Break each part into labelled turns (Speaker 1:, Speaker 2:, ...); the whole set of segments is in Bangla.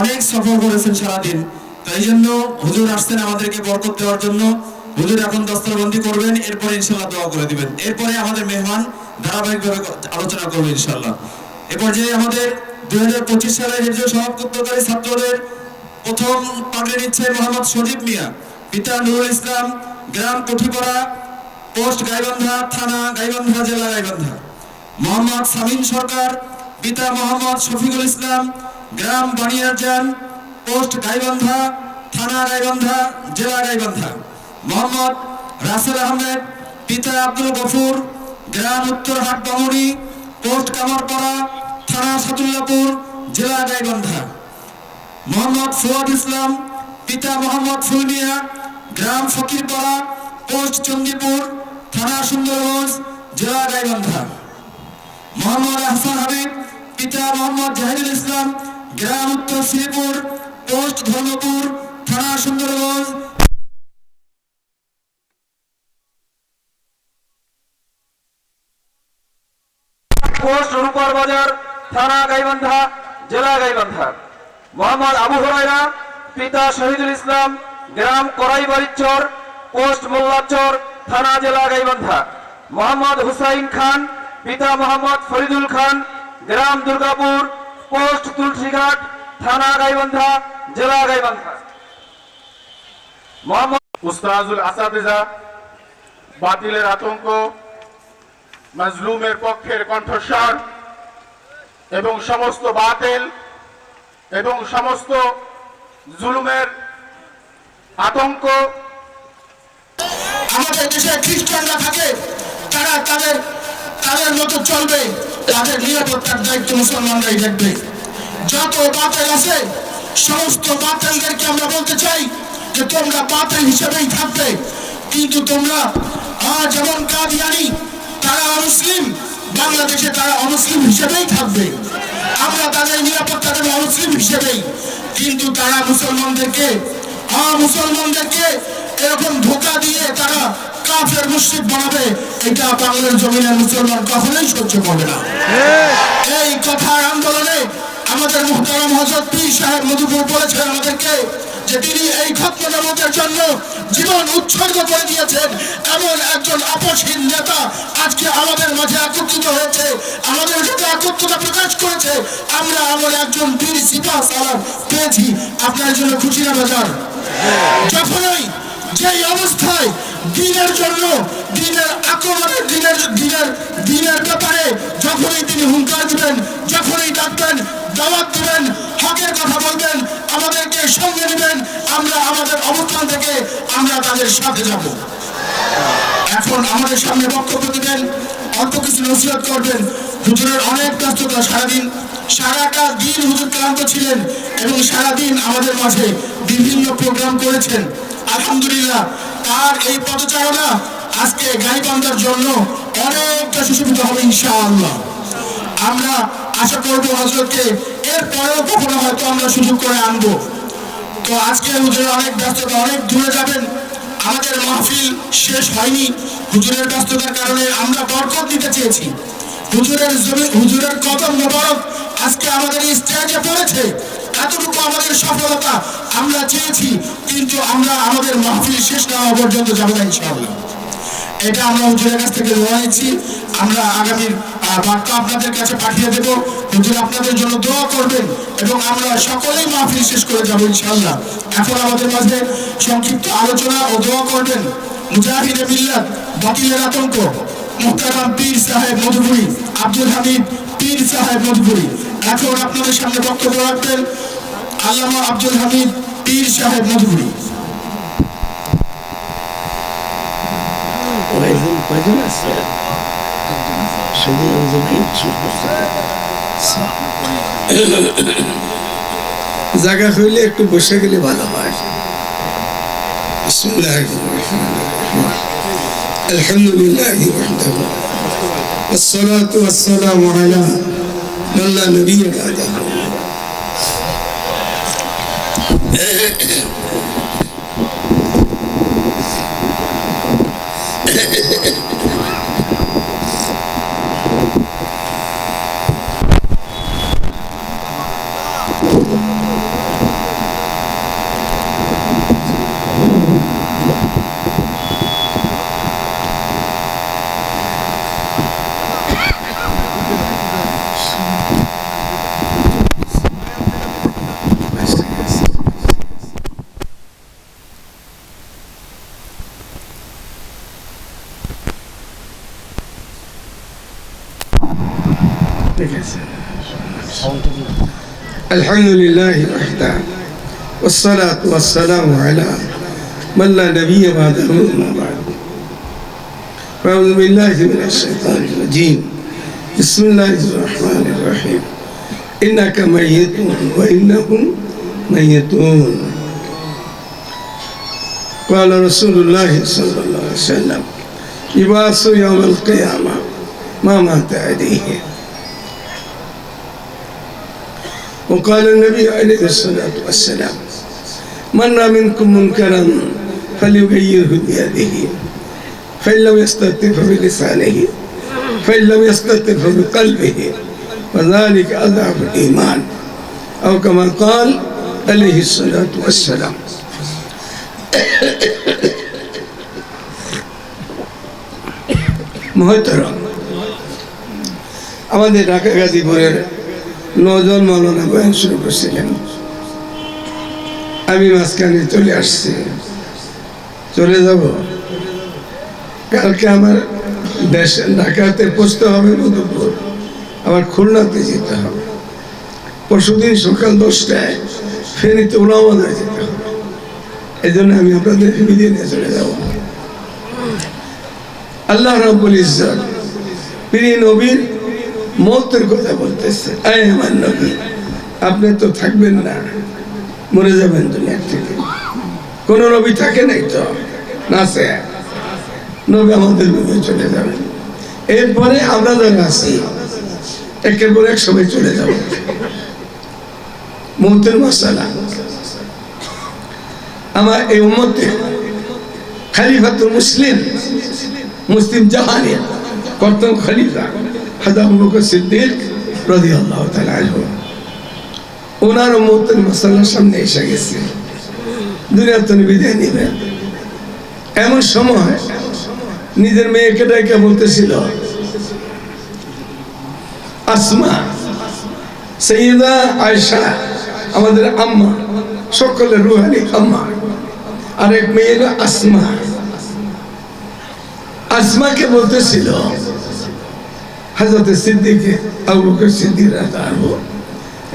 Speaker 1: অনেক সফর করেছেন সারাদিন। তো এই জন্য হুজুর আসছেন আমাদেরকে বরকত দেওয়ার জন্য। হুজুর এখন দস্তরবন্দি করবেন, এরপরে ইনশাল্লাহ দোয়া করে দিবেন। এরপরে আমাদের মেহমান ধারাবাহিকভাবে আলোচনা করবে ইনশাল্লাহ এরপর যে আমাদের দুই হাজার পঁচিশ সালের হিজর সমাপ্তকারী ছাত্রদের প্রথম পাগড়ি নিচ্ছে মোহাম্মদ সজীব মিয়া। পিতা নুরুল ইসলাম, গ্রাম কঠিপাড়া পোস্ট গাইবান্ধা থানা, গাইবান্ধা জেলা গাইবান্ধা। মোহাম্মদ সামিন সরকার, পিতা মোহাম্মদ শফিকুল ইসলাম গ্রাম বানিয়ারজান পোস্ট গাইবান্ধা, থানা গাইবান্ধা, জেলা গাইবান্ধা। মোহাম্মদ রাসেল আহমেদ, পিতা আব্দুল গফুর, গ্রাম উত্তরহাট বামুড়ি পোস্ট কামারপাড়া, থানা সাদুল্লাপুর জেলা গাইবান্ধা। মোহাম্মদ ফুয়াদ ইসলাম, পিতা মোহাম্মদ ফুলমিয়া, গ্রাম ফকিরপাড়া, পোস্ট চন্দিপুর, থানা সুন্দরগঞ্জ, জেলা গাইবান্ধা। মোহাম্মদ আহসান হাবিব, পিতা মোহাম্মদ জাহিদুল ইসলাম গ্রাম উত্তর শ্রীপুর পোস্ট ধর্মপুর থানা সুন্দরগঞ্জ
Speaker 2: পোস্ট রূপার বাজার, থানা গাইবান্ধা, জেলা গাইবান্ধা। মোহাম্মদ আবু হরাইরা পিতা শহীদুল ইসলাম, গ্রাম করাইবাড়িচর, পোস্ট মোল্লাচর, থানা জেলা গাইবান্ধা। মোহাম্মদ হুসাইন খান, পিতা মোহাম্মদ ফরিদুল খান, গ্রাম দুর্গাপুর পোস্ট তুলসীঘাট, থানা গাইবান্ধা, জেলা গাইবান্ধা। মোহাম্মদ
Speaker 3: উস্তাজুল আসাদিজা, বাতিলের আতঙ্ক, মাজলুমের পক্ষের কণ্ঠস্বর এবং সমস্ত বাতিল এবং সমস্ত জুলুমের আতঙ্ক।
Speaker 4: আমাদের দেশে খ্রিস্টানরা থাকে, তারা তাদের তাদের মতো চলবে। তাদের নিরাপত্তার দায়িত্ব মুসলমানরাই দেখবে যত বাতিল আছে, সমস্ত বাতিলদেরকে আমরা বলতে চাই যে তোমরা বাতিল হিসেবেই থাকবে। কিন্তু তোমরা যেমন কাদিয়ানি তারা অমুসলিম, বাংলাদেশে তারা অমুসলিম হিসেবেই থাকবে। আমরা তাদের নিরাপত্তা দেবো অমুসলিম হিসেবেই। কিন্তু তারা মুসলমানদেরকে মুসলমানদেরকে এরকম ধোকা দিয়ে তারা কাফের মুশরিক বানাবে এটা বাংলার জমিনের মুসলমান কখনোই সহ্য করবে না। এই কথার আন্দোলনে আমাদের মুহতারাম হজরত পীর সাহেব মধুপুর বলেছেন আমাদেরকে যে তিনি এই খত্ম নামতের জন্য জীবন উৎসর্গ করে দিয়েছেন। এমন একজন আপসহীন নেতা আজকে আমাদের মাঝে একত্রিত হয়েছে আমাদের সাথে একত্রতা প্রকাশ করেছে। আমরা এমন একজন বীর সিপা সালাম পেয়েছি। আপনার জন্য খুশি না বাজার যখনই যেই অবস্থায় দিনের জন্য, দিনের আক্রমণের দিনের দিনের দিনের ব্যাপারে যখনই তিনি হুঙ্কার দিবেন, যখনই ডাকবেন দাওয়াত দিবেন, হকের কথা বলবেন, আমাদেরকে সঙ্গে নেবেন, আমরা আমাদের অবস্থান থেকে আমরা তাদের সাথে যাব। এখন আমাদের সামনে বক্তব্য দিবেন, অল্প কিছু নসিহত করবেন। হুজুরের অনেক ব্যস্ততা সারাদিন, সারাটা দিন হুজুর ক্লান্ত ছিলেন এবং সারাদিন আমাদের মাঝে বিভিন্ন প্রোগ্রাম করেছেন। আলহামদুলিল্লাহ তার এই পদচারণা আজকে গাইবান্ধার জন্য অনেকটা সুশোভিত হবে ইনশাআল্লাহ। আমরা আশা করব হজরতকে এরপরেও কখনো হয়তো আমরা সুযোগ করে আনব। তো আজকে হুজুরের অনেক ব্যস্ততা, অনেক দূরে যাবেন। আমাদের মাহফিল শেষ হয়নি। হুজুরের ব্যস্ততার কারণে আমরা বরকত দিতে চেয়েছি। হুজুরের জমি, হুজুরের কদম মোবারক আজকে আমাদের স্টেজে পড়েছে। এতটুকু আমাদের সফলতা আমরা চেয়েছি, কিন্তু আমরা আমাদের মাহফিল শেষ না হওয়া পর্যন্ত যাব না ইনশাআল্লাহ। এটা আমরা হুজুরের কাছ থেকে দোয়া আমরা আগামীর বার্তা আপনাদের কাছে পাঠিয়ে দেব। হুজুর আপনাদের জন্য দোয়া করবেন এবং আমরা সকলেই মাহফিল শেষ করে যাব ইনশাআল্লাহ। এখন আমাদের মাঝে সংক্ষিপ্ত আলোচনা ও দোয়া করবেন মুজাহিদে মিল্লাত, বাতিলের আতঙ্ক, মুহতারাম পীর সাহেব মধুপুরী আব্দুল হামিদ পীর সাহেব মধুপুরী এখন আপনাদের সামনে বক্তব্য রাখবেন। আল্লামা আব্দুল হামিদ পীর সাহেব মধুপুরী
Speaker 5: কয়জন কয়জন আছে শুধু একজনই ছিল জায়গা হইলে একটু বসে গেলে ভালো হয় বিসমিল্লাহির রহমানির রহিম। আলহামদুলিল্লাহ ওয়াহদাহু والصلاة والسلام على من لا نبي بعده الحمد لله وحده والصلاة والسلام على من لا نبي بعده أما بعد أعوذ بالله من الشيطان الرجيم بسم الله الرحمن الرحيم إنك ميت وإنهم ميتون قال رسول الله صلى الله عليه وسلم يبعث يوم القيامة ما مات عليه وقال النبي عليه الصلاة والسلام من رأى منكم منكرا فليغيره بيده فإن لم يستطع فبلسانه فإن لم يستطع فبقلبه وذلك أضعف الإيمان أو كما قال عليه الصلاة والسلام মহতরম আমাদের ঢাকা গাজীপুরের নজন মৌলানা বয়ান শুরু করছিলেন। আমি মাঝখানে চলে আসছি। চলে যাব? কালকে আমার দেশ ঢাকাতে পৌঁছতে হবে মধুপুর। আবার খুলনাতে যেতে হবে। পরশুদিন সকাল দশটায় ফেরিতে উলামাদায় যেতে হবে। এই জন্য আমি আপনাদের বিদিয়ে নিয়ে চলে যাব। আল্লাহ রাব্বুল ইজ্জত প্রিয় নবীর মৌতের কথা বলতেছে। আমার নবী, আপনি তো থাকবেন না, মরে যাবেন দুনিয়ার থেকে। কোন নবী থাকে নাই তো? না সে। নবী আমাদের নবী চলে যাবেন এরপরে আমরা যারা আছি, একের পর এক সময় চলে যাব। মৌতের মশালা। আমার এই উম্মতে খালিফাতুল মুসলিম মুসলিম জাহানের প্রথম খলিফা। ওনার মশালার সামনে এসে গেছে। এমন সময় নিজের মেয়েকে ডাইকে বলতেছিল, আসমা, সৈয়দা আয়সা আমাদের আম্মা, সকলের রুহানি আম্মা, আরেক মেয়ে হলো আসমা। আসমাকে বলতেছিল হাজরতে সিদ্দিকে, আবু সিদ্দিক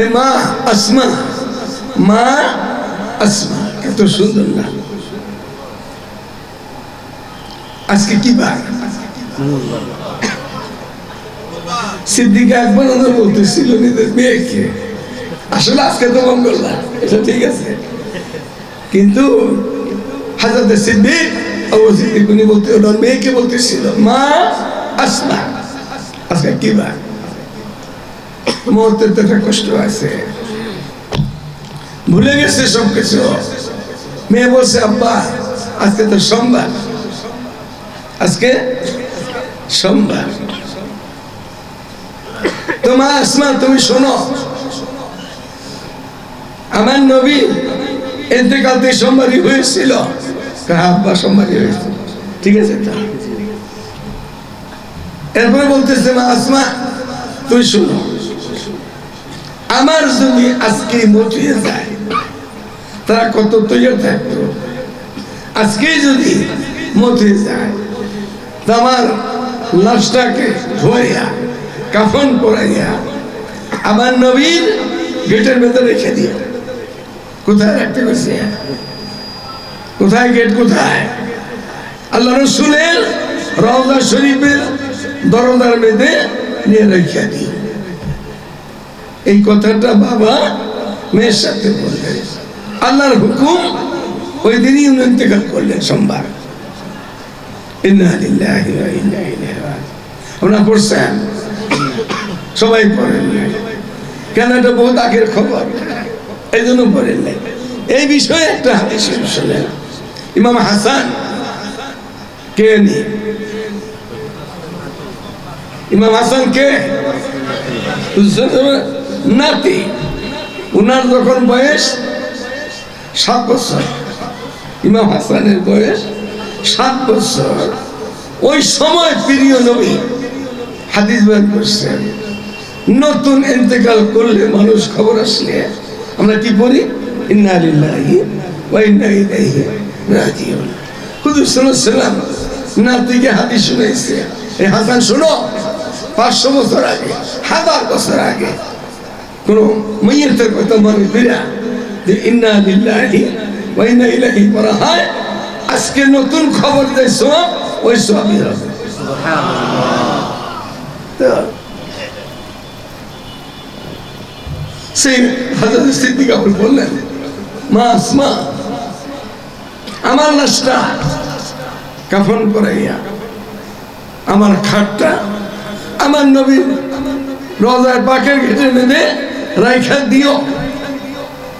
Speaker 5: এ মা আসমা মা আসমা কত সুন্দর না। আজকে কি বার? সিদ্দিকে একবার বলতেছিল নিজের মেয়েকে। আসলে আজকে তো মঙ্গলবার এটা ঠিক আছে। কিন্তু হাজরতে সিদ্দিক, আবু উনি বলতে ওনার মেয়েকে বলতেছিল মা আসমা। আজকে কি বার মুহূর্তে তো একটা কষ্ট আছে। ভুলে গেছে সব কিছু মেয়ে বলছে আব্বা আজকে তো সোমবার। আজকে? সোমবার। তোমার আসমা তুমি শোনো। আমার নবী এতেকালতে সোমবারই হয়েছিল। হ্যাঁ, আব্বা সোমবারই হয়েছিল। ঠিক আছে তা? এরপরে বলতেছে, মা আসমা তুই শোনো। আমার যদি আজকে মচিয়ে যায়। তারা কত তৈরি থাকতো। আজকে যদি মচিয়ে যায় আমার লাশটাকে ধোয়া কাফন পরাইয়া আমার নবীর গেটের ভেতরে রেখে দিও কোথায় রাখতে গেছে কোথায় গেট কোথায়? আল্লাহ রসুলের রওজা শরীফের দরজার মেয়েদে নিয়ে রেখে দিই। এই কথাটা বাবা মেয়ের সাথে বললেন। আল্লাহর হুকুম ওই দিনই উনি ইন্তেকাল করলেন সোমবার। সবাই পড়েন নাই। কেন এটা বহুত আগের খবর? এই জন্য পড়েন নাই। এই বিষয়ে একটা হাদিস ইমাম হাসান, কে নি? ইমাম হাসান কে? নাতি। উনার যখন বয়স সাত বছর। ইমাম হাসানের বয়স সাত বছর। ওই সময় প্রিয় নবী হাদিস বের করছেন, নতুন ইন্তেকাল করলে মানুষ খবর আসলে আমরা কি পড়ি? ইন্না ওয়া ইন্না ইলাইহি রাজিউন। নাতিকে হাদিস শুনাইছে। এই হাসান শোনো। পাঁচশো বছর আগে, হাজার বছর আগে, কোন মেয়ের কথা যে ইন্না ইলাইহি করা হয় আজকে নতুন খবর দেয় ওই সবই হবে। সেই হাজরত সিদ্দিক আপনি বললেন, মা আমার লাশটা কাফন করাইয়া, আমার খাটটা আমার নবীর রজায় পাকের ঘেটে নেবে, রাইখা দিও।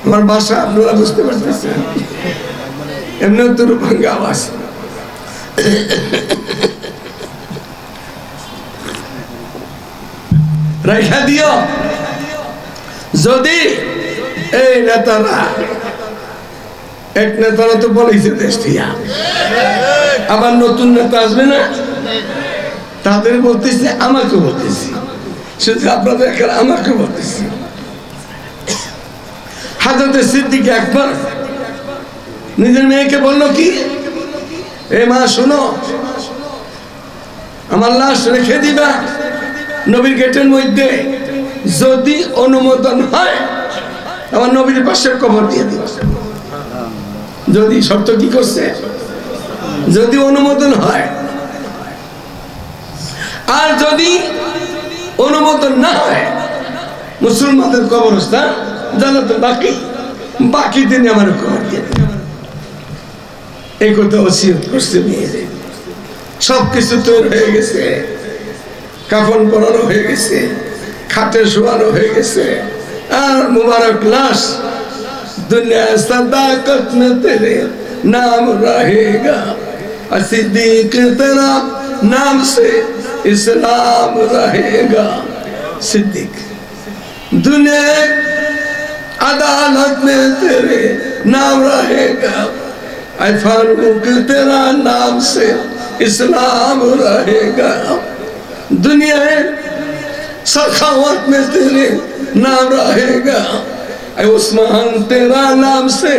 Speaker 5: আমার বাসা আপনারা বুঝতে পারতেছেন। এমনি তো রূপাঙ্গা আওয়াজ। রাইখা দিও। যদি এই নেতারা, এক নেতারা তো বলেছে দেশ থেকে। আবার নতুন নেতা আসবে না? তাদের বলতেছি, আমাকে বলতেছি। শুধু আপনাদের এখানে আমাকে বলতেছি। হাজরতে সিদ্দিক একবার নিজের মেয়েকে বলল কি, এ মা, শোনো, আমার লাশ রেখে দিবা নবীর গেটের মধ্যে। যদি অনুমোদন হয়, আমার নবীর পাশের কবর দিয়ে দিবা। যদি শর্ত কি করছে? যদি অনুমোদন হয় আর যদি অনুমোদন না হয়, মুসলমানদের কবরস্থান জানাতে বাকি। বাকি দিনে আমার কবর দিয়ে এই কথা ওসিয়ত করছে সব কিছু তৈরি হয়ে গেছে। কাফন পরানো হয়ে গেছে। খাটে শোয়ানো হয়ে গেছে। আর মুবারক লাশ দুনিয়া নাম রহেগা সিদ্দিক নাম সে इस्लाम रहेगा। सिद्दीक, दुनिया अदालत में तेरे नाम रहेगा। फारूक तेरा नाम से इस्लाम रहेगा। दुनिया सखावत में तेरे नाम रहेगा। उस्मान तेरा नाम से